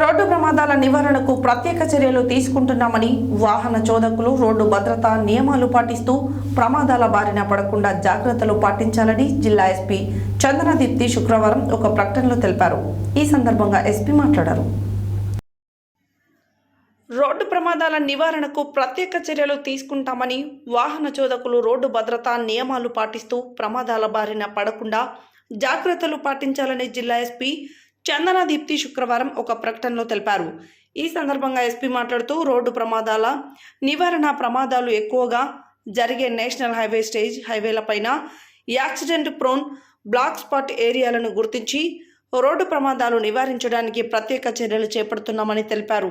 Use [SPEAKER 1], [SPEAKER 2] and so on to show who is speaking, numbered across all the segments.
[SPEAKER 1] Road ప్రమాదాల నివారణకు ప్రత్యేక చర్యలు తీసుకుంటున్నామని వాహన చోదకులు రోడ్డు భద్రతా నియమాలు పాటిస్తూ ప్రమాదాల బారిన పడకుండా జాగ్రత్తలు పాటించాలని జిల్లా ఎస్పీ చందనదీప్తి శుక్రవారం ఒక ప్రకటనలో తెలిపారు. ఈ సందర్భంగా ఎస్పీ మాట్లాడారు. రోడ్డు ప్రమాదాల నివారణకు ప్రత్యేక చర్యలు తీసుకుంటామని వాహన చోదకులు రోడ్డు భద్రతా నియమాలు పాటిస్తూ ప్రమాదాల బారిన పడకుండా జాగ్రత్తలు పాటించాలని జిల్లా ఎస్పీ చందన దీప్తి శుక్రవారం ఒక ప్రకటనలో తెలిపారు. ఈ సందర్భంగా ఎస్పీ మాట్లాడుతూ రోడ్డు ప్రమాదాల నివారణ ప్రమాదాలు ఎక్కువగా జరిగే నేషనల్ హైవే స్టేజ్ హైవేలపైన యాక్సిడెంట్ ప్రోన్ బ్లాక్ స్పాట్ ఏరియాలను గుర్తించి రోడ్డు ప్రమాదాలు నివారించడానికి ప్రత్యేక చర్యలు చేపడుతున్నామని తెలిపారు.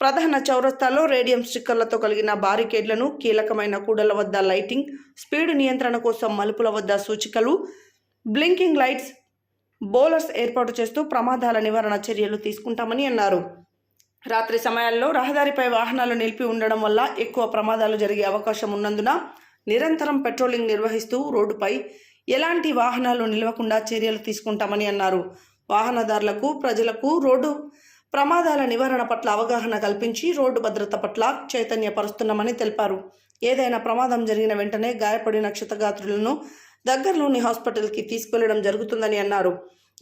[SPEAKER 1] ప్రధాన చౌరస్తాలో రేడియం స్టిక్కర్లతో కలిగిన బారికేడ్లను కీలకమైన కూడల వద్ద లైటింగ్ స్పీడ్ నియంత్రణ కోసం మలుపుల వద్ద సూచికలు బ్లింకింగ్ లైట్స్ బౌలర్స్ ఏర్పాటు చేస్తూ ప్రమాదాల నివారణ చర్యలు తీసుకుంటామని అన్నారు. రాత్రి సమయాల్లో రహదారిపై వాహనాలు నిలిపి ఉండడం వల్ల ఎక్కువ ప్రమాదాలు జరిగే అవకాశం ఉన్నందున నిరంతరం పెట్రోలింగ్ నిర్వహిస్తూ రోడ్డుపై ఎలాంటి వాహనాలు నిలవకుండా చర్యలు తీసుకుంటామని అన్నారు. వాహనదారులకు ప్రజలకు రోడ్డు ప్రమాదాల నివారణ పట్ల అవగాహన కల్పించి రోడ్డు భద్రత పట్ల చైతన్యపరుస్తున్నామని తెలిపారు. ఏదైనా ప్రమాదం జరిగిన వెంటనే గాయపడిన క్షతగాత్రులను దగ్గరలోని హాస్పిటల్కి తీసుకెళ్ళడం జరుగుతుందని అన్నారు.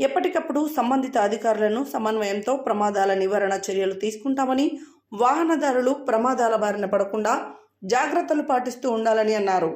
[SPEAKER 1] ఎప్పటికప్పుడు సంబంధిత అధికారులను సమన్వయంతో ప్రమాదాల నివారణ చర్యలు తీసుకుంటామని వాహనదారులు ప్రమాదాల బారిన పడకుండా జాగ్రత్తలు పాటిస్తూ ఉండాలని అన్నారు.